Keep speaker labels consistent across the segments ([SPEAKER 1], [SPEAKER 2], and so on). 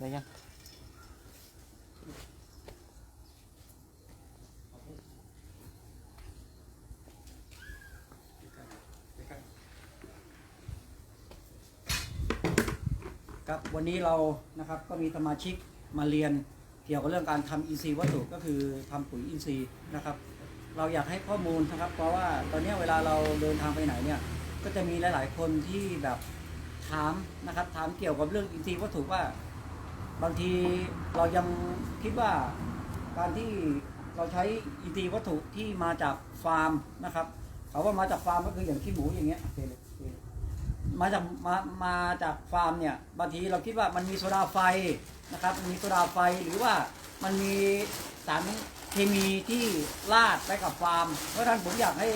[SPEAKER 1] ได้ยัง
[SPEAKER 2] ครับวันนี้เรานะครับก็มีสมาชิกมาเรียนเกี่ยวกับเรื่องการทำอินทรีย์วัตถุก็คือทำปุ๋ยอินทรีย์นะครับ เราอยากให้ข้อมูลนะครับ เพราะว่าตอนนี้เวลาเราเดินทางไปไหนเนี่ยก็จะมีหลาย ๆ คนที่แบบถามนะครับถามเกี่ยวกับเรื่องอินทรีย์วัตถุว่า บางทีเรายังคิดว่าการที่เราใช้อินทรีย์วัตถุที่มาจากฟาร์มนะครับเขาว่ามาจากฟาร์มก็คืออย่างขี้หมูอย่างเงี้ยโอเคเลยโอเคเลยมาจากมามาจากฟาร์มเนี่ยบางทีเราคิดว่ามันมีโซดาไฟนะครับมีโซดาไฟหรือว่ามันมีสารเคมีที่ลาดไปกับฟาร์ม เพราะฉะนั้นผมอยากให้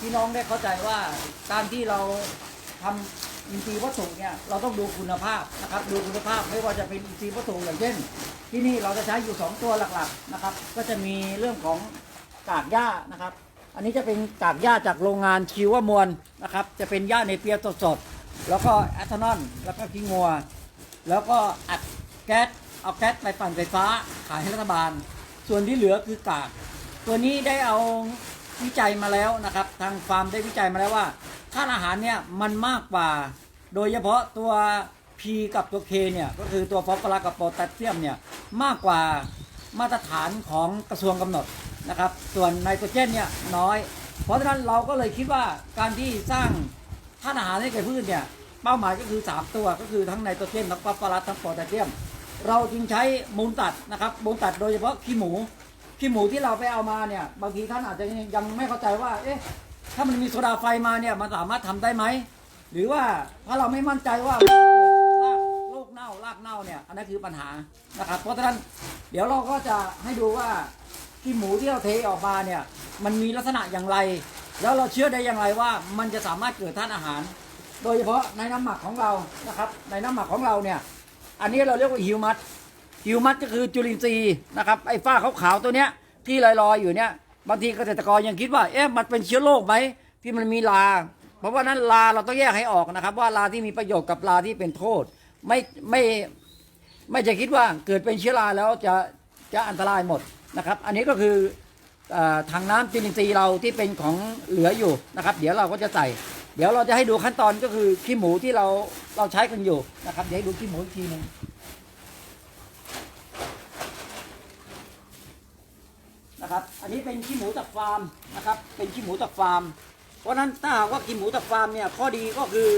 [SPEAKER 2] พี่น้องได้เข้าใจว่าการที่เราทำ อินทรีย์วัตถุเนี่ยเราต้องดูคุณภาพนะครับดูคุณภาพไม่ว่าจะเป็นอินทรีย์วัตถุอย่างเช่น ที่นี่เราจะใช้อยู่ 2 ตัวหลักๆนะครับ ก็จะมีเรื่องของกากหญ้านะครับ อันนี้จะเป็นกากหญ้าจากโรงงานชีวมวลนะครับ จะเป็นหญ้าในเปียสดๆแล้วก็แอทานอลแล้วก็ขี้งัว แล้วก็อัดแก๊สเอาแก๊สไปปั่นไฟฟ้าขายให้รัฐบาล ส่วนที่เหลือคือกาก ตัวนี้ได้เอา วิจัยมาแล้วนะครับ ทางฟาร์มได้วิจัยมาแล้วว่าธาตุอาหารเนี่ยมันมากกว่า โดยเฉพาะตัว P กับตัว K เนี่ยก็คือตัวฟอสฟอรัสกับโพแทสเซียมเนี่ยมากกว่ามาตรฐานของกระทรวงกำหนดนะครับ ส่วนไนโตรเจนเนี่ยน้อย เพราะฉะนั้นเราก็เลยคิดว่าการที่สร้างธาตุอาหารให้แก่พืชเนี่ยเป้าหมายก็คือ 3 ตัวก็คือทั้งไนโตรเจนทั้งฟอสฟอรัสทั้งโพแทสเซียม เราจึงใช้มูลตัดนะครับมูลตัดโดยเฉพาะขี้หมู ขี้หมูที่เราไปเอามาเนี่ย บางทีท่านอาจจะยังไม่เข้าใจว่า เอ๊ะ ถ้ามันมีโซดาไฟมาเนี่ย มันสามารถทำได้ไหม หรือว่าถ้าเราไม่มั่นใจว่าโรคเน่ารากเน่าเนี่ย อันนั้นคือปัญหานะครับ เพราะฉะนั้นเดี๋ยวเราก็จะให้ดูว่าขี้หมูที่เราเทออกมาเนี่ย มันมีลักษณะอย่างไร แล้วเราเชื่อได้อย่างไรว่า มันจะสามารถเกิดธาตุอาหาร โดยเฉพาะในน้ำหมักของเรานะครับ ในน้ำหมักของเราเนี่ย อันนี้เราเรียกว่าฮิวมัส ฮิวมัสก็คือจุลินทรีย์นะครับไอ้ฝ้าขาวๆตัวเนี้ยที่ลอยๆอยู่เนี่ยบางทีเกษตรกรยังคิดว่าเอ๊ะมันเป็นเชื้อโรคไหมที่มันมีลา เพราะว่านั้นลาเราต้องแยกให้ออกนะครับ ว่าลาที่มีประโยชน์กับลาที่เป็นโทษ ไม่ไม่ไม่จะคิดว่าเกิดเป็นเชื้อราแล้วจะจะอันตรายหมดนะครับ อันนี้ก็คือเอ่อถังน้ำจุลินทรีย์เราที่เป็นของเหลืออยู่นะครับ เดี๋ยวเราก็จะใส่ เดี๋ยวเราจะให้ดูขั้นตอนก็คือขี้หมูที่เราเราใช้กันอยู่นะครับเดี๋ยวให้ดูขี้หมูอีกทีหนึง นะครับ อันนี้เป็นขี้หมูจากฟาร์มนะครับ เป็นขี้หมูจากฟาร์ม เพราะฉะนั้นถ้าหากว่าขี้หมูจากฟาร์มเนี่ยข้อดีก็คือ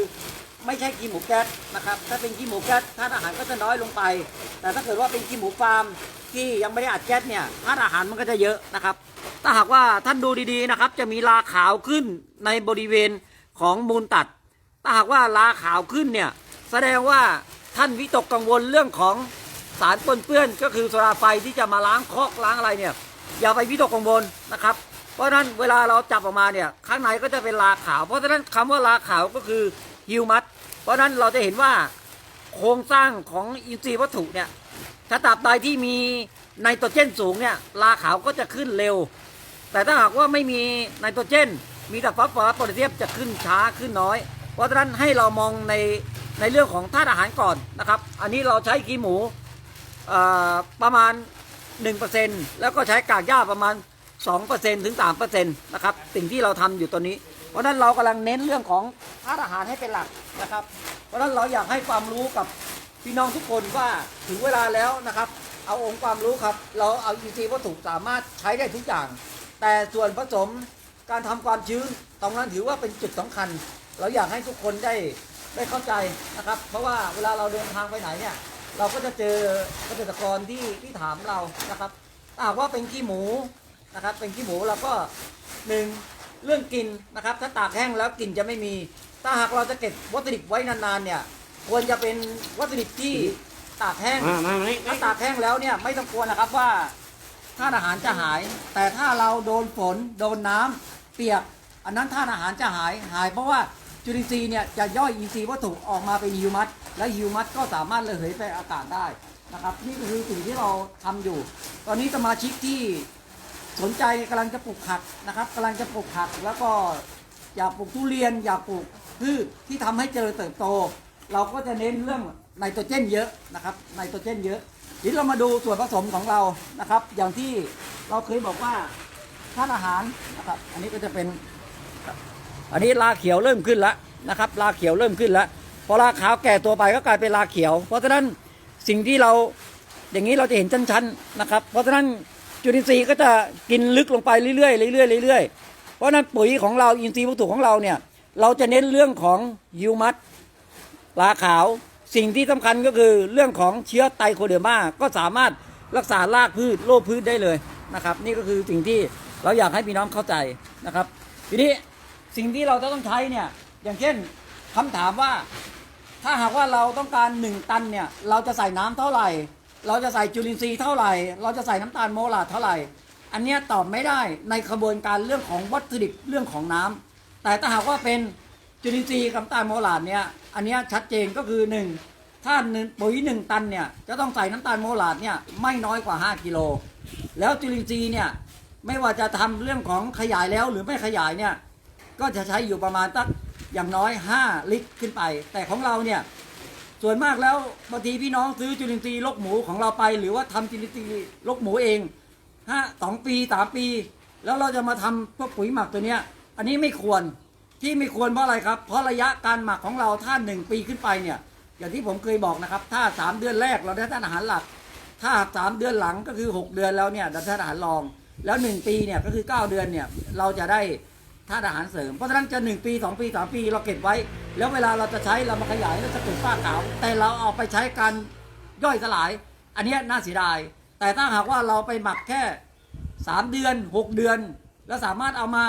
[SPEAKER 2] ไม่ใช่ขี้หมูแก๊สนะครับ ถ้าเป็นขี้หมูแก๊สธาตุอาหารก็จะน้อยลงไป แต่ถ้าเกิดว่าเป็นขี้หมูฟาร์มที่ยังไม่ได้อัดแก๊สเนี่ยธาตุอาหารมันก็จะเยอะนะครับ ถ้าหากว่าท่านดูดีๆนะครับ จะมีลาขาวขึ้นในบริเวณของมูลตัด ถ้าหากว่าลาขาวขึ้นเนี่ยแสดงว่าท่านวิตกกังวลเรื่องของสารปนเปื้อนก็คือโซดาไฟที่จะมาล้างคอกล้างอะไรเนี่ย อย่าไปวิตกกังวลนะครับ เพราะฉะนั้นเวลาเราจับออกมาเนี่ยข้างในก็จะเป็นลาขาว เพราะฉะนั้นคำว่าลาขาวก็คือฮิวมัสเพราะฉะนั้นเราจะเห็นว่าโครงสร้างของอินทรีย์วัตถุเนี่ยถ้าตราบใดที่มีไนโตรเจนสูงเนี่ยลาขาวก็จะขึ้นเร็ว แต่ถ้าหากว่าไม่มีไนโตรเจน มีแต่ฟอสฟอรัสโพแทสเซียมจะขึ้นช้าขึ้นน้อย เพราะฉะนั้นให้เรามองในในเรื่องของธาตุอาหารก่อนนะครับ อันนี้เราใช้ขี้หมูประมาณ 1%แล้วก็ใช้กากหญ้าประมาณ 2%ถึง 3%นะครับสิ่งที่เราทำอยู่ตัวนี้ เพราะนั้นเรากำลังเน้นเรื่องของธาตุอาหารให้เป็นหลักนะครับ เพราะฉะนั้นเราอยากให้ความรู้กับพี่น้องทุกคนว่าถึงเวลาแล้วนะครับ เอาองค์ความรู้ครับ เราเอาอินทรีย์วัตถุสามารถใช้ได้ทุกอย่าง แต่ส่วนผสมการทำความชื้นตรงนั้นถือว่าเป็นจุดสำคัญ เราอยากให้ทุกคนได้ได้เข้าใจนะครับ เพราะว่าเวลาเราเดินทางไปไหนเนี่ย เราก็จะเจอเกษตรกรที่ที่ถามเรานะครับถ้าหากว่าเป็นขี้หมูนะครับ เป็นขี้หมูเราก็หนึ่งเรื่องกลิ่นนะครับ ถ้าตากแห้งแล้วกลิ่นจะไม่มี ถ้าหากเราจะเก็บวัตถุดิบไว้นานๆเนี่ย ควรจะเป็นวัตถุดิบที่ตากแห้ง
[SPEAKER 1] มามามานี่
[SPEAKER 2] ถ้าตากแห้งแล้วเนี่ยไม่ต้องกลัวนะครับว่าธาตุอาหารจะหาย แต่ถ้าเราโดนฝนโดนน้ำเปียก อันนั้นธาตุอาหารจะหายหายเพราะว่า จุลินทรีย์เนี่ยจะย่อยอินทรีย์วัตถุออกมาเป็นฮิวมัสและฮิวมัสก็สามารถระเหยไปอากาศได้นะครับ นี่ก็คือสิ่งที่เราทำอยู่ ตอนนี้สมาชิกที่สนใจกำลังจะปลูกผักนะครับกำลังจะปลูกผักแล้วก็อยากปลูกทุเรียนอยากปลูกพืชที่ทำให้เจริญเติบโต เราก็จะเน้นเรื่องไนโตรเจนเยอะนะครับไนโตรเจนเยอะทีนี้เรามาดูส่วนผสมของเรานะครับ อย่างที่เราเคยบอกว่าธาตุอาหารนะครับ อันนี้ก็จะเป็น อันนี้ลาเขียวเริ่มขึ้นแล้วนะครับลาเขียวเริ่มขึ้นแล้วพอลาขาวแก่ตัวไปก็กลายเป็นลาเขียว เพราะฉะนั้นสิ่งที่เราอย่างนี้เราจะเห็นชั้นๆนะครับ เพราะฉะนั้นจุลินทรีย์ก็จะกินลึกลงไปเรื่อยๆเรื่อยๆเรื่อยๆเพราะนั้นปุ๋ยของเราอินทรีย์วัตถุของเราเนี่ยเราจะเน้นเรื่องของฮิวมัสลาขาวสิ่งที่สำคัญก็คือเรื่องของเชื้อไตโคเดอร์มาก็สามารถรักษารากพืชโรคพืชได้เลยนะครับ นี่ก็คือสิ่งที่เราอยากให้พี่น้องเข้าใจนะครับ ทีนี้ สิ่งที่เราจะต้องใช้เนี่ยอย่างเช่นคำถามว่า ถ้าหากว่าเราต้องการ 1 ตันเนี่ยเราจะใส่น้ำเท่าไหร่ เราจะใส่จุลินทรีย์เท่าไหร่ เราจะใส่น้ำตาลโมลาร์เท่าไหร่ อันเนี้ยตอบไม่ได้ในกระบวนการเรื่องของวัตถุดิบเรื่องของน้ำแต่ถ้าหากว่าเป็นจุลินทรีย์กับน้ำตาลโมลาร์เนี่ยอันเนี้ยชัดเจนก็คือ 1 ถ้าหนึ่งปุ๋ยหนึ่งตันเนี่ยจะต้องใส่น้ำตาลโมลาร์เนี่ยไม่น้อยกว่า 5กิโลแล้วจุลินทรีย์เนี่ยไม่ว่าจะทำเรื่องของขยายแล้วหรือไม่ขยายเนี่ย ก็จะใช้อยู่ประมาณตักอย่างน้อย 5 ลิตรขึ้นไป แต่ของเราเนี่ยส่วนมากแล้วบางทีพี่น้องซื้อจุลินทรีย์ลกหมูของเราไป หรือว่าทำจุลินทรีย์ลกหมูเองห้าสองปีสามปี แล้วเราจะมาทำพวกปุ๋ยหมักตัวเนี้ย อันนี้ไม่ควรที่ไม่ควรเพราะอะไรครับ เพราะระยะการหมักของเราถ้าหนึ่งปีขึ้นไปเนี่ย อย่างที่ผมเคยบอกนะครับ ถ้าสามเดือนแรกเราได้ทานอาหารหลัก ถ้าสามเดือนหลังก็คือ6เดือนแล้วเนี่ยได้ทานอาหารรอง แล้ว1ปีเนี่ยก็คือ9เดือนเนี่ยเราจะได้ ธาตุอาหารเสริม เพราะฉะนั้นจะ 1 ปี 2 ปี 3 ปีเราเก็บไว้ แล้วเวลาเราจะใช้เรามาขยายแล้วจะเกิดฝ้าขาว แต่เราเอาไปใช้การย่อยสลาย อันนี้น่าเสียดาย แต่ถ้าหากว่าเราไปหมักแค่ 3 เดือน 6 เดือน แล้วสามารถเอามา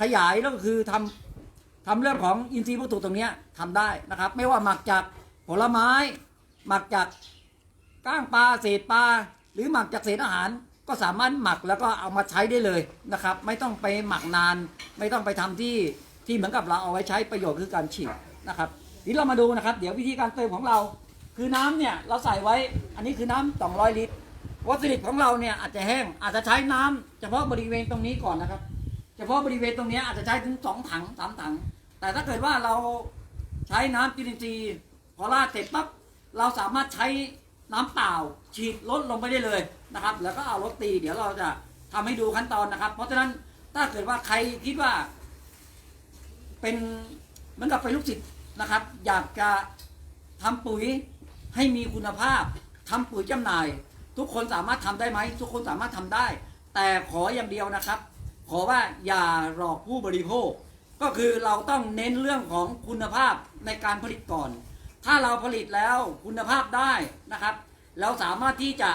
[SPEAKER 2] ขยายแล้วก็คือทำทำเรื่องของอินทรีย์วัตถุตรงนี้ยทำได้นะครับ ไม่ว่าหมักจากผลไม้ หมักจากก้างปลาเศษปลาหรือหมักจากเศษอาหาร ก็สามารถหมักแล้วก็เอามาใช้ได้เลยนะครับ ไม่ต้องไปหมักนาน ไม่ต้องไปทำที่ที่เหมือนกับเราเอาไว้ใช้ประโยชน์คือการฉีดนะครับทีนี้เรามาดูนะครับ เดี๋ยววิธีการเติมของเรา คือน้ำเนี่ยเราใส่ไว้อันนี้คือน้ำ200 ลิตร วัตถุดิบของเราเนี่ยอาจจะแห้งอาจจะใช้น้ำเฉพาะบริเวณตรงนี้ก่อนนะครับ เฉพาะบริเวณตรงนี้อาจจะใช้ถึงสองถังสามถัง แต่ถ้าเกิดว่าเราใช้น้ำจุลินทรีย์พอราดเสร็จปั๊บเราสามารถใช้น้ำเปล่า ฉีดลดลงไปได้เลยนะครับ แล้วก็เอารถตี เดี๋ยวเราจะทำให้ดูขั้นตอนนะครับ เพราะฉะนั้นถ้าเกิดว่าใครคิดว่า เป็นเหมือนกับเป็นลูกศิษย์นะครับ อยากจะทำปุ๋ยให้มีคุณภาพทำปุ๋ยจำหน่าย ทุกคนสามารถทำได้ไหมทุกคนสามารถทำได้ แต่ขออย่างเดียวนะครับ ขอว่าอย่าหลอกผู้บริโภค ก็คือเราต้องเน้นเรื่องของคุณภาพในการผลิตก่อน ถ้าเราผลิตแล้วคุณภาพได้นะครับ เราสามารถที่จะ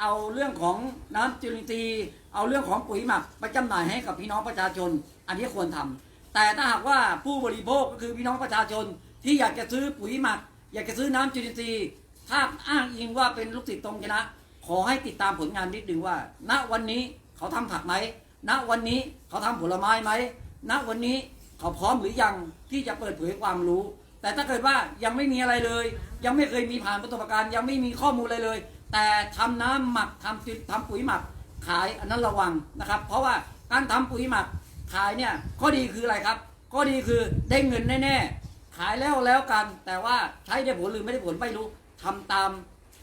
[SPEAKER 2] เอาเรื่องของน้ำจุลินทรีย์เอาเรื่องของปุ๋ยหมักไปจำหน่ายให้กับพี่น้องประชาชน อันนี้ควรทำแต่ถ้าหากว่าผู้บริโภคก็คือพี่น้องประชาชน ที่อยากจะซื้อปุ๋ยหมัก อยากจะซื้อน้ำจุลินทรีย์ถ้าอ้างอิงว่าเป็นลูกศิษย์ตรงชนะ ขอให้ติดตามผลงานนิดนึงว่า ณวันนี้เขาทำผักไหมณวันนี้เขาทำผลไม้ไหมณวันนี้เขาพร้อมหรือยังที่จะเปิดเผยความรู้ แต่ถ้าเกิดว่ายังไม่มีอะไรเลย ยังไม่เคยมีผ่านประสบการณ์ยังไม่มีข้อมูลอะไรเลย แต่ทำน้ำหมักทำจุดทำปุ๋ยหมักขายอันนั้นระวังนะครับ เพราะว่าการทำปุ๋ยหมักขายเนี่ยข้อดีคืออะไรครับข้อดีคือได้เงินแน่ๆขายแล้วแล้วกัน แต่ว่าใช้ได้ผลหรือไม่ได้ผลไม่รู้ทำตาม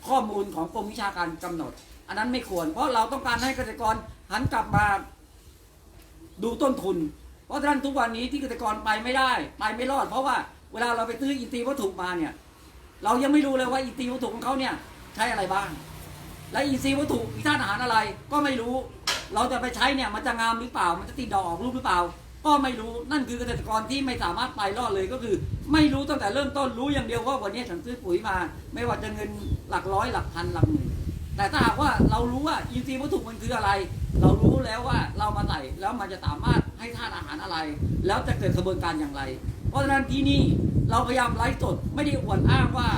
[SPEAKER 2] ข้อมูลของกรมวิชาการกำหนด อันนั้นไม่ควร เพราะเราต้องการให้เกษตรกรหันกลับมาดูต้นทุน เพราะฉะนั้นทุกวันนี้ที่เกษตรกรไปไม่ได้ ไปไม่รอด เพราะว่า เวลาเราไปซื้ออินทรีย์วัตถุมาเนี่ย เรายังไม่รู้เลยว่าอินทรีย์วัตถุของเขาเนี่ยใช้อะไรบ้าง และอินทรีย์วัตถุมีธาตุอาหารอะไรก็ไม่รู้ เราจะไปใช้เนี่ยมันจะงามหรือเปล่า มันจะติดดอกออกลูกหรือเปล่า ก็ไม่รู้นั่นคือเกษตรกรที่ไม่สามารถไปรอดเลยก็คือ ไม่รู้ตั้งแต่เริ่มต้นรู้อย่างเดียวว่าวันนี้ฉันซื้อปุ๋ยมา ไม่ว่าจะเงินหลักร้อยหลักพันหลักหมื่นแต่ถ้าหากว่าเรารู้ว่าอินทรีย์วัตถุมันคืออะไร เรารู้แล้วว่าเรามาใส่แล้วมันจะสามารถให้ธาตุอาหารอะไร แล้วจะเกิดกระบวนการอย่างไร เพราะฉะนั้นที่นี่เราพยายามไลฟ์สดไม่ได้อวดอ้างว่า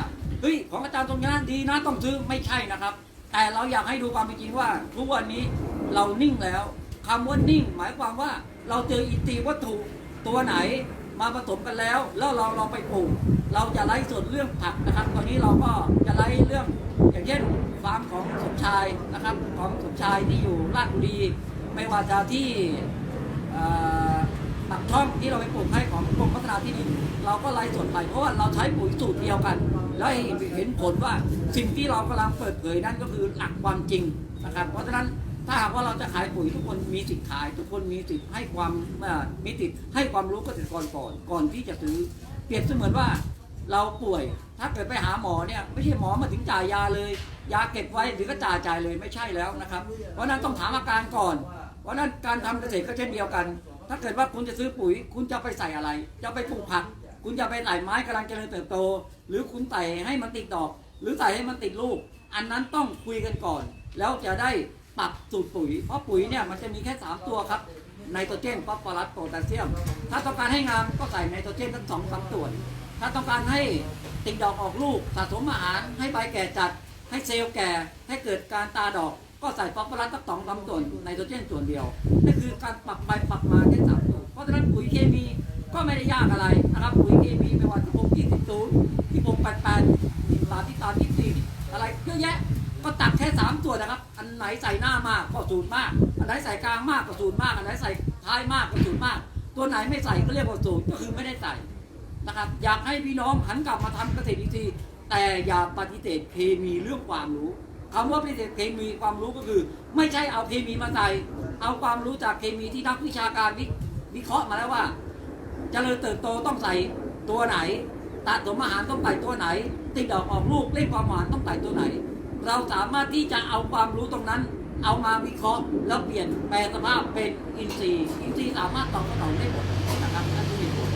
[SPEAKER 2] เฮ้ยของอาจารย์ตรงนี้นดีนะต้องซื้อไม่ใช่นะครับ แต่เราอยากให้ดูความเป็นจริงว่าทุกวันนี้เรานิ่งแล้วคำว่านิ่ง หมายความว่าเราเจออินทรีวัตถุตัวไหนมาผสมกันแล้ว แล้วเราเราไปปลูก เราจะไล่ส่วนเรื่องผักนะครับ ตอนนี้เราก็จะไล่เรื่องอย่างเช่นฟาร์มของสมชายนะครับ ของสมชายที่อยู่ราชบุรี ไม่ว่าจะที่อ่อ ปากช่องที่เราไปปลูกให้ของกรมพัฒนาที่ดินเราก็ไลฟ์สดไปเพราะว่าเราใช้ปุ๋ยสูตรเดียวกัน แล้วเห็นผลว่าสิ่งที่เรากำลังเปิดเผยนั่นก็คือหลักความจริงนะครับ เพราะฉะนั้นถ้าหากว่าเราจะขายปุ๋ยทุกคนมีสิทธิ์ขาย ทุกคนมีสิทธิ์ให้ความมีสิทธิ์ให้ความรู้เกษตรกรก่อนก่อนที่จะซื้อเปรียบเสมือนว่าเราป่วย ถ้าเกิดไปหาหมอเนี่ยไม่ใช่หมอมาถึงจ่ายยาเลย ยาเก็บไว้หรือก็จ่ายจ่ายเลยไม่ใช่แล้วนะครับ เพราะนั้นต้องถามอาการก่อน เพราะฉะนั้นการทำเกษตรก็เช่นเดียวกัน ถ้าเกิดว่าคุณจะซื้อปุ๋ย คุณจะไปใส่อะไร จะไปปลูกผัก คุณจะไปใส่ไม้กำลังเจริญเติบโต หรือคุณใส่ให้มันติดดอก หรือใส่ให้มันติดลูก อันนั้นต้องคุยกันก่อน แล้วจะได้ปรับสูตรปุ๋ย เพราะปุ๋ยเนี่ยมันจะมีแค่ 3 ตัวครับไนโตรเจนฟอสฟอรัสโพแทสเซียม ถ้าต้องการให้งามก็ใส่ไนโตรเจนทั้งสองสามส่วน ถ้าต้องการให้ติดดอกออกลูกสะสมอาหารให้ใบแก่จัด ให้เซลล์แก่ให้เกิดการตาดอก ก็ใส่ฟอสฟอรัสทั้งสองสามส่วนไนโตรเจนส่วนเดียวนั่นคือการปรับไปปรับมาแค่สามตัวเพราะฉะนั้นปุ๋ยเคมีก็ไม่ได้ยากอะไรนะครับปุ๋ยเคมีไม่ว่าที่ผมยี่สิบศูนย์ที่ผมแปดแปดที่สามที่สามที่สี่อะไรเยอะแยะก็ตักแค่สามตัวนะครับ อันไหนใส่หน้ามากก็สูตรมาก อันไหนใส่กลางมากก็สูตรมาก อันไหนใส่ท้ายมากก็สูตรมาก ตัวไหนไม่ใส่ก็เรียกว่าสูตรก็คือไม่ได้ใส่นะครับ อยากให้พี่น้องหันกลับมาทำเกษตรอินทรีย์แต่อย่าปฏิเสธเคมีเรื่องความรู้ คำว่าปฏิเสธเคมีความรู้ก็คือ ไม่ใช่เอาเคมีมาใส่ เอาความรู้จากเคมีที่นักวิชาการวิวิเคราะห์มาแล้วว่าเจริญเติบโตต้องใส่ตัวไหนตัดสมอาหารต้องใส่ตัวไหน ติดดอกออกลูกเล่นความหวานต้องใส่ตัวไหน เราสามารถที่จะเอาความรู้ตรงนั้น เอามาวิเคราะห์ แล้วเปลี่ยนแปลสภาพเป็นอินทรีย์อินทรีย์สามารถตอบสนองได้หมดนะครับนั่นคือเหตุผล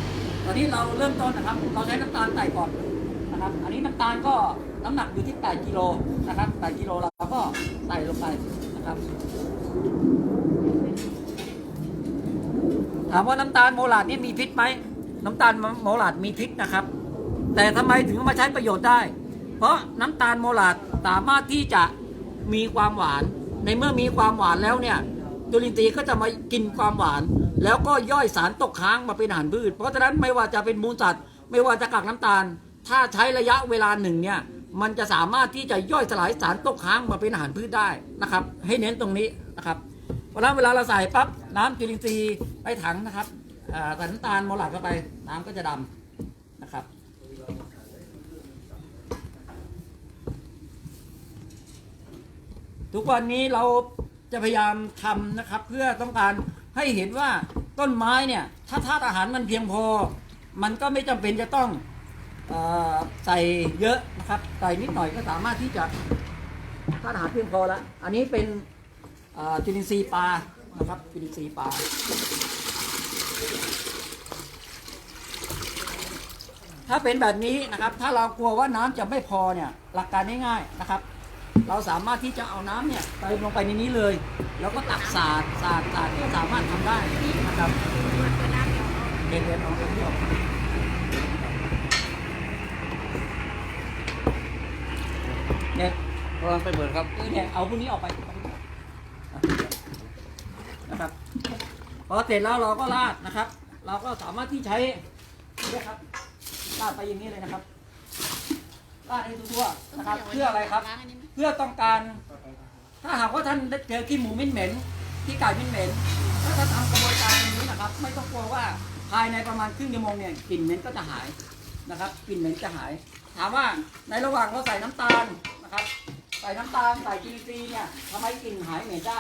[SPEAKER 2] ตอนนี้เราเริ่มต้นนะครับ เราใช้น้ำตาลใส่ก่อนนะครับ อันนี้น้ำตาลก็ น้ำหนักอยู่ที่ 8 กิโลนะครับ8กิโลเราก็ใส่ลงไปนะครับ ถามว่าน้ำตาลโมลาดนี่มีพิษไหม น้ำตาลโมลาดมีพิษนะครับ แต่ทำไมถึงมาใช้ประโยชน์ได้ เพราะน้ำตาลโมลาดสามารถที่จะมีความหวาน ในเมื่อมีความหวานแล้วเนี่ยจุลินทรีย์ก็จะมากินความหวาน แล้วก็ย่อยสารตกค้างมาเป็นอาหารพืช เพราะฉะนั้นไม่ว่าจะเป็นมูลสัตว์ ไม่ว่าจะกากน้ำตาล ถ้าใช้ระยะเวลาหนึ่งเนี่ย มันจะสามารถที่จะย่อยสลายสารตกค้างมาเป็นอาหารพืชได้นะครับ ให้เน้นตรงนี้นะครับเพราะนั้นเวลาเราใส่ปั๊บน้ำจุลินทรีย์ไปถังนะครับอ่าใส่น้ำตาลโมลาดเข้าไปน้ำก็จะดำนะครับทุกวันนี้เราจะพยายามทำนะครับ เพื่อต้องการให้เห็นว่าต้นไม้เนี่ย ถ้าธาตุอาหารมันเพียงพอ มันก็ไม่จำเป็นจะต้อง ใส่เยอะนะครับ ใส่นิดหน่อยก็สามารถที่จะธาตุอาหารเพียงพอแล้วอันนี้เป็นจุลินทรีย์ปลานะครับจุลินทรีย์ปลาถ้าเป็นแบบนี้นะครับ ถ้าเรากลัวว่าน้ำจะไม่พอเนี่ยหลักการง่ายๆนะครับ เราสามารถที่จะเอาน้ำเนี่ยเติมลงไปในนี้เลย แล้วก็ตักสาดสาดสาดก็สามารถทำได้นะครับเด็ดๆเอาตรงนี้ออกเนี่ย
[SPEAKER 1] กำลังไปเบิดครับ
[SPEAKER 2] เออเนี่ยเอาพวกนี้ออกไปนะครับพอเสร็จแล้วเราก็ราดนะครับ เราก็สามารถที่ใช้นะครับราดไปอย่างนี้เลยนะครับราดให้ทั่วๆนะครับเพื่ออะไรครับ เพื่อต้องการ ถ้าหากว่าท่านได้เจอขี้หมูมิ้นเหม็นขี้ไก่มิ้นเหม็นถ้าท่านทำกระบวนการอย่างนี้นะครับ ไม่ต้องกลัวว่าภายในประมาณครึ่งชั่วโมงเนี่ยกลิ่นเหม็นก็จะหายนะครับกลิ่นเหม็นจะหาย ถามว่าในระหว่างเราใส่น้ำตาลนะครับ ใส่น้ำตาลใส่จุลินทรีย์เนี่ยทำไมกลิ่นหายเหม็นได้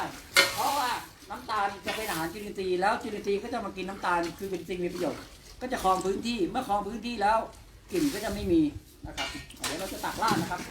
[SPEAKER 2] เพราะว่าน้ำตาลจะเป็นอาหารจุลินทรีย์แล้วจุลินทรีย์ก็จะมากินน้ำตาลคือเป็นสิ่งมีประโยชน์ก็จะครองพื้นที่เมื่อครองพื้นที่แล้วกลิ่นก็จะไม่มีนะครับเดี๋ยวเราจะตักล่านะครับ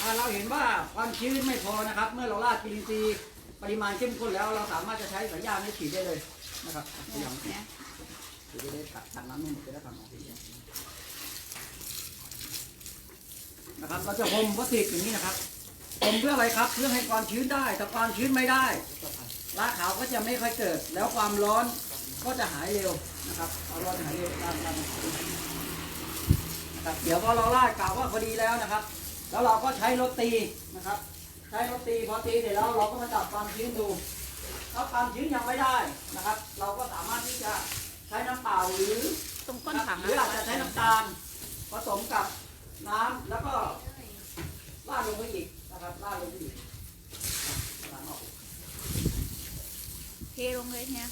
[SPEAKER 2] ถ้าเราเห็นว่าความชื้นไม่พอนะครับ เมื่อเราราดจุลินทรีย์ปริมาณเข้มข้นแล้ว เราสามารถจะใช้สัญญาณให้ฉีดได้เลยนะครับพยายาม
[SPEAKER 1] เนี่ย
[SPEAKER 2] เดี๋ยวจะได้ตัดตัดน้ำให้หมดจะได้ทำออกทีเดียนะครับเราจะพรมวัสดุอย่างนี้นะครับพรมเพื่ออะไรครับเพื่อให้ความชื้นได้ถ้าความชื้นไม่ได้ราขาวก็จะไม่ค่อยเกิด แล้วความร้อนก็จะหายเร็วนะครับควาร้อนหายเร็วตามตามนะครับเดี๋ยวพอเราลาดกล่าวว่าพอดีแล้วนะครับ แล้วเราก็ใช้รถตีนะครับ ใช้รถตีพอตีเสร็จแล้วเราก็มาจับความชื้นดู ถ้าความชื้นยังไม่ได้นะครับ เราก็สามารถที่จะใช้น้ำเปล่าหรือ
[SPEAKER 1] ตรงก้น
[SPEAKER 2] ครับ
[SPEAKER 1] ถัง
[SPEAKER 2] หรืออาจจะใช้น้ำตาลผสมกับน้ำแล้วก็ราดลงไปอีกนะครับราดลงไปอีกล้างออก
[SPEAKER 1] เทลงเลยเนี่ย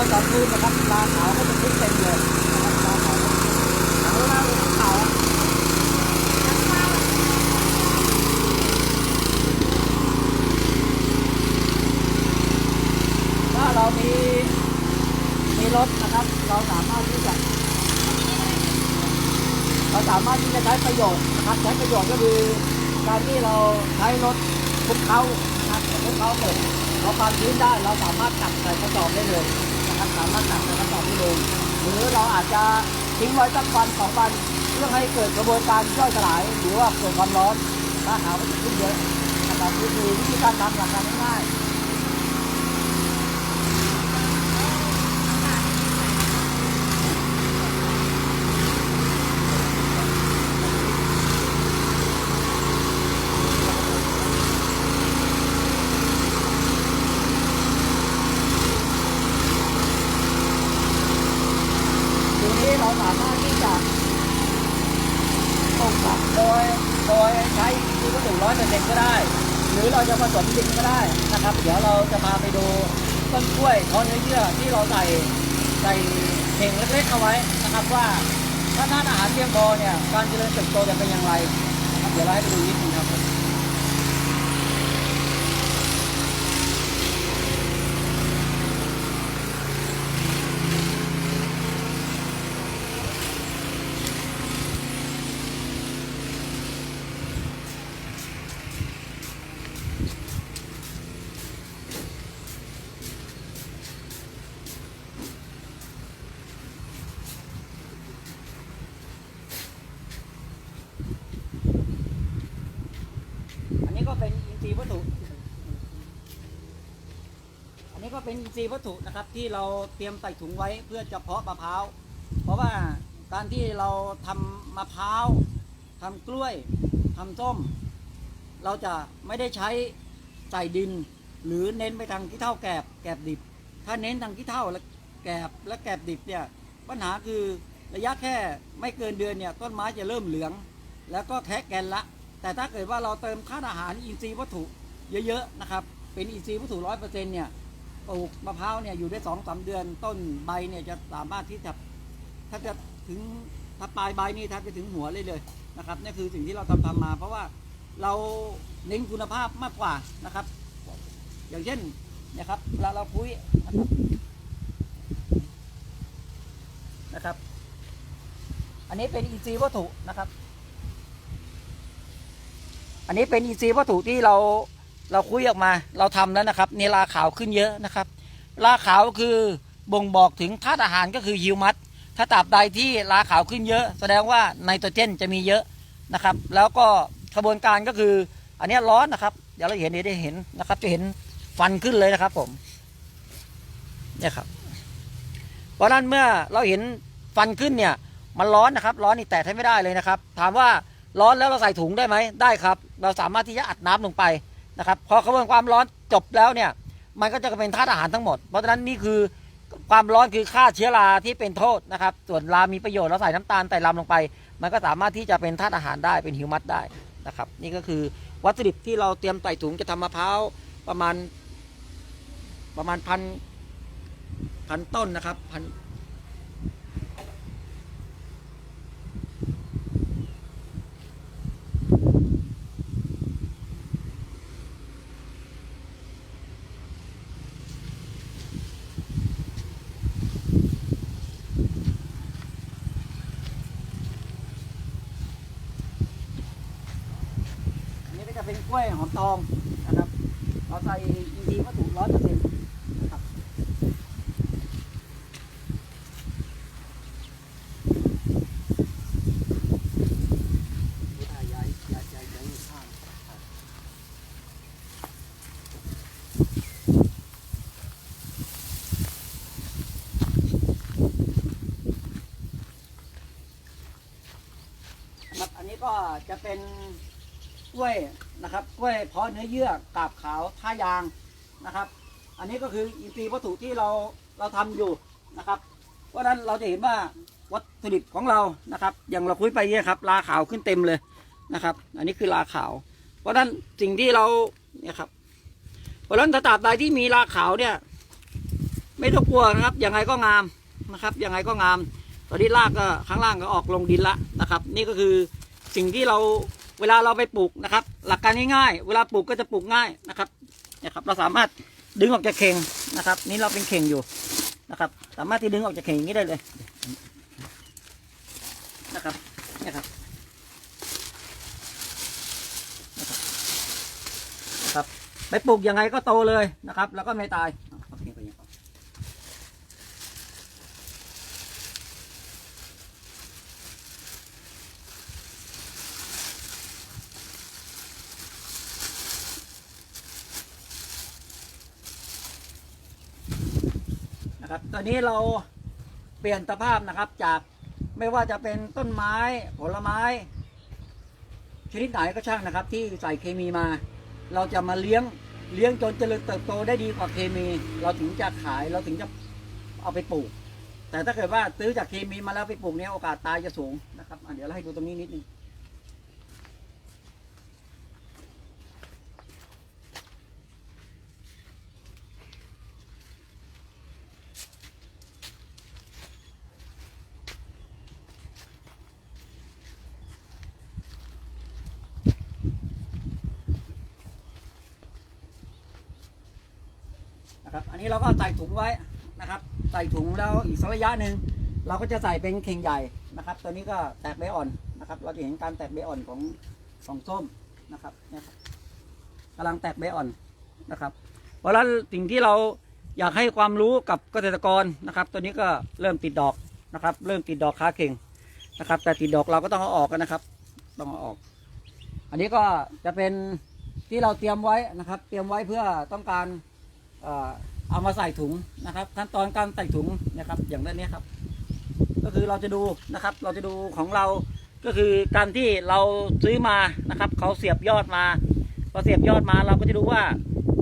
[SPEAKER 2] เดียวสองคืนนะครับปลาขาวก็จะขึ้นเต็มเลยนะครับปลาขาวหนังหน้าเป็นขาวถ้าเรามีมีรถนะครับ เราสามารถที่จะเราสามารถที่จะใช้ประโยชน์นะครับใช้ประโยชน์ก็คือการที่เราใช้รถคลุกเขานะครับคุกเขาเสร็จเราความชื้นได้เราสามารถตักใส่กระสอบได้เลย ลง หรือเราอาจจะทิ้งไว้สักวันสองวันเพื่อให้เกิดกระบวนการย่อยสลาย หรือว่าเกิดความร้อนถ้าหาว่าจะขึ้นเยอะนะครับนี่คือวิธีการทำหลักการง่ายๆ ทีนี้เราสามารถที่จะตกหลักโดยโดยใช้ที่วัตถุร้อยเปอร์เซ็นต์ก็ได้ หรือเราจะผสมดินก็ได้นะครับ เดี๋ยวเราจะพาไปดู ต้นกล้วยเพราะเนื้อเยื่อที่เราใส่ใส่ เล็กเอาไว้นะครับว่าถ้าทานอาหารเพียงพอเนี่ยการเจริญเติบโตจะเป็นอย่างไร เดี๋ยวเราให้ไปดูนิดนึงครับ อันนี้ก็เป็นอินทรีย์วัตถุ อันนี้ก็ เป็นอินทรีย์วัตถุนะครับที่เราเตรียมใส่ถุงไว้เพื่อจะเพาะมะพร้าว เพราะว่าการที่เราทำมะพร้าวทำกล้วยทำส้ม เราจะไม่ได้ใช้ใส่ดิน หรือเน้นไปทางขี้เท่าแกบแกบดิบ ถ้าเน้นทางขี้เท่าและแกบและแกบดิบเนี่ยปัญหาคือระยะแค่ไม่เกินเดือนเนี่ยต้นไม้จะเริ่มเหลือง แล้วก็แคะแกนละ แต่ถ้าเกิดว่าเราเติมธาตุอาหารอินทรีย์วัตถุเยอะๆนะครับเป็นอินทรีย์วัตถุร้อยเปอร์เซ็นต์เนี่ย ปลูกมะพร้าวเนี่ยอยู่ได้สองสามเดือนต้นใบเนี่ยจะสามารถที่จะถ้าจะถึงถ้าปลายใบนี่ถ้าจะถึงหัวเลยเลยนะครับนี่คือสิ่งที่เราทำทำมา เพราะว่าเราเน้นคุณภาพมากกว่านะครับ อย่างเช่นนะครับเวลาเราคุยนะครับ อันนี้เป็นอินทรีวัตถุนะครับ อันนี้เป็นอินทรีวัตถุที่เรา เราคุยออกมา เราทำแล้วนะครับนี่ลาขาวขึ้นเยอะนะครับลาขาวคือบ่งบอกถึงธาตุอาหารก็คือฮิวมัสถ้าตราบใดที่ลาขาวขึ้นเยอะ แสดงว่าไนโตรเจนจะมีเยอะนะครับ แล้วก็กระบวนการก็คือ อันนี้ร้อนนะครับ เดี๋ยวเราเห็นได้เห็นนะครับ จะเห็นฟันขึ้นเลยนะครับผมเนี่ยครับ เพราะนั้นเมื่อเราเห็นฟันขึ้นเนี่ยมันร้อนนะครับ ร้อนนี่แตะให้ไม่ได้เลยนะครับ ถามว่าร้อนแล้วเราใส่ถุงได้ไหมได้ครับ เราสามารถที่จะอัดน้ำลงไป นะครับพอกระบวนความร้อนจบแล้วเนี่ยมันก็จะเป็นธาตุอาหารทั้งหมด เพราะฉะนั้นนี่คือความร้อนคือค่าเชื้อราที่เป็นโทษนะครับ ส่วนรามีประโยชน์เราใส่น้ำตาลใส่ลำลงไป มันก็สามารถที่จะเป็นธาตุอาหารได้เป็นฮิวมัสได้นะครับ นี่ก็คือวัตถุดิบที่เราเตรียมใส่ถุงจะทำมะพร้าวประมาณประมาณพันพันต้นนะครับพัน เป็นกล้วยหอมทองนะครับ เราใส่อินทรีย์วัตถุร้อยเปอร์เซ็นต์นะครับย้ายย้ายย้ายย้ายย้ายข้างนะครับอันนี้ก็จะเป็นกล้วย นะครับกล้วยเพาะเนื้อเยื่อกาบขาวท่ายางนะครับ อันนี้ก็คืออินทรีย์วัตถุที่เราเราทำอยู่นะครับ เพราะฉะนั้นเราจะเห็นว่าวัตถุดิบของเรานะครับ อย่างเราคุยไปเนี่ยครับลาขาวขึ้นเต็มเลยนะครับ อันนี้คือลาขาว เพราะฉะนั้นสิ่งที่เราเนี่ยครับเพราะฉะนั้นถ้าตราบใดที่มีลาขาวเนี่ย ไม่ต้องกลัวนะครับยังไงก็งามนะครับยังไงก็งาม ตอนนี้รากก็ข้างล่างก็ออกลงดินละนะครับ นี่ก็คือสิ่งที่เรา เวลาเราไปปลูกนะครับ หลักการง่ายๆ เวลาปลูกก็จะปลูกง่ายนะครับนี่ยครับ เราสามารถดึงออกจากเข่งนะครับ นี่เราเป็นเข่งอยู่นะครับ สามารถที่ดึงออกจากเข่งอย่างนี้ได้เลยนะครับเนี่ยครับนะครับไปปลูกยังไงก็โตเลยนะครับ แล้วก็ไม่ตายเอาเข่งไปอย่างนี้ก่อน นะครับต อนนี้เราเปลี่ยนสภาพนะครับจากไม่ว่าจะเป็นต้นไม้ผลไม้ ชนิดไหนก็ช่างนะครับ ที่ใส่เคมีมา เราจะมาเลี้ยงเลี้ยงจนเจริญเติบโตได้ดีกว่าเคมี เราถึงจะขายเราถึงจะเอาไปปลูก แต่ถ้าเกิดว่าซื้อจากเคมีมาแล้วไปปลูกเนี่ยโอกาสตายจะสูงนะครับเดี๋ยวเราให้ดูตรงนี้นิดนึง นะครับ อันนี้เราก็ ใส่ถุงไว้นะครับ ใส่ถุงแล้วอีกสักระยะหนึ่งเราก็จะใส่เป็นเข่งใหญ่นะครับ ตัวนี้ก็แตกใบอ่อนนะครับ เราจะเห็นการแตกใบอ่อนของของส้มนะครับเนี่ยครับกำลังแตกใบอ่อนนะครับ เพราะฉะนั้นสิ่งที่เราอยากให้ความรู้กับเกษตรกรนะครับ ตัวนี้ก็เริ่มติดดอกนะครับ เริ่มติดดอกค้าเข่งนะครับ แต่ติดดอกเราก็ต้องเอาออกกันนะครับ ต้องเอาออก อันนี้ก็จะเป็นที่เราเตรียมไว้นะครับ เตรียมไว้เพื่อต้องการ เอามาใส่ถุงนะครับ ขั้นตอนการใส่ถุงนะครับ อย่างด้านนี้ครับ ก็คือเราจะดูนะครับ เราจะดูของเราก็คือการที่เราซื้อมานะครับเขาเสียบยอดมาพอเสียบยอดมาเราก็จะดูว่า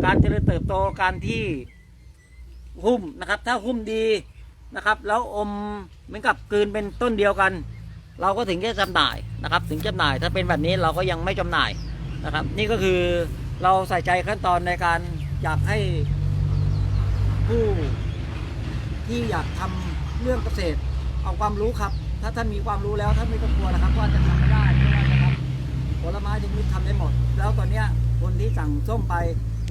[SPEAKER 2] การเจริญเติบโตการที่หุ้มนะครับ ถ้าหุ้มดีนะครับ แล้วอมเหมือนกับกืนเป็นต้นเดียวกัน เราก็ถึงจะจำหน่ายนะครับ ถึงจำหน่ายถ้าเป็นแบบนี้เราก็ยังไม่จำหน่ายนะครับ นี่ก็คือเราใส่ใจขั้นตอนในการอยากให้ ผู้ที่อยากทำเรื่องเกษตร เอาความรู้ครับ ถ้าท่านมีความรู้แล้วท่านไม่ต้องกลัวนะครับว่าจะทำไม่ได้ไม่ว่าจะทำผลไม้ทุกนิดทำได้หมด แล้วตอนเนี้ยคนที่สั่งส้มไป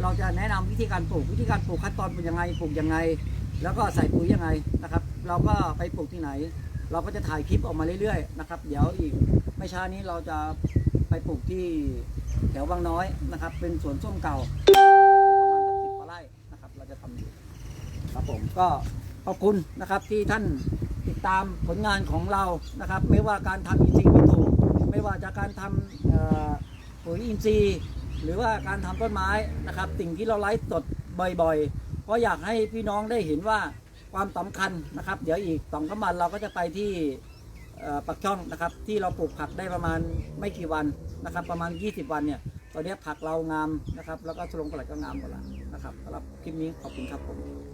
[SPEAKER 2] เราจะแนะนำวิธีการปลูก วิธีการปลูกขั้นตอนเป็นยังไงปลูกยังไง แล้วก็ใส่ปุ๋ยยังไงนะครับ เราก็ไปปลูกที่ไหน เราก็จะถ่ายคลิปออกมาเรื่อยๆนะครับเดี๋ยวอีกไม่ช้านี้เราจะไปปลูกที่แถวบางน้อยนะครับ เป็นสวนส้มเก่า ครับผมก็ขอบคุณนะครับที่ท่านติดตามผลงานของเรานะครับ ไม่ว่าการทำอินทรีย์วัตถุไม่ว่าจะการทำเอ่อปุ๋ยอินทรีย์ หรือว่าการทำต้นไม้นะครับ สิ่งที่เราไลฟ์สดบ่อยๆเพราะอยากให้พี่น้องได้เห็นว่าความสำคัญนะครับ เดี๋ยวอีกสองสามวันเราก็จะไปที่ปักช่องนะครับ ที่เราปลูกผักได้ประมาณไม่กี่วันนะครับ ประมาณ 20 วันเนี่ยตอนนี้ผักเรางามนะครับ แล้วก็ชลงปลัดก็งามหมดแล้วนะครับสำหรับคลิปนี้ขอบคุณครับผม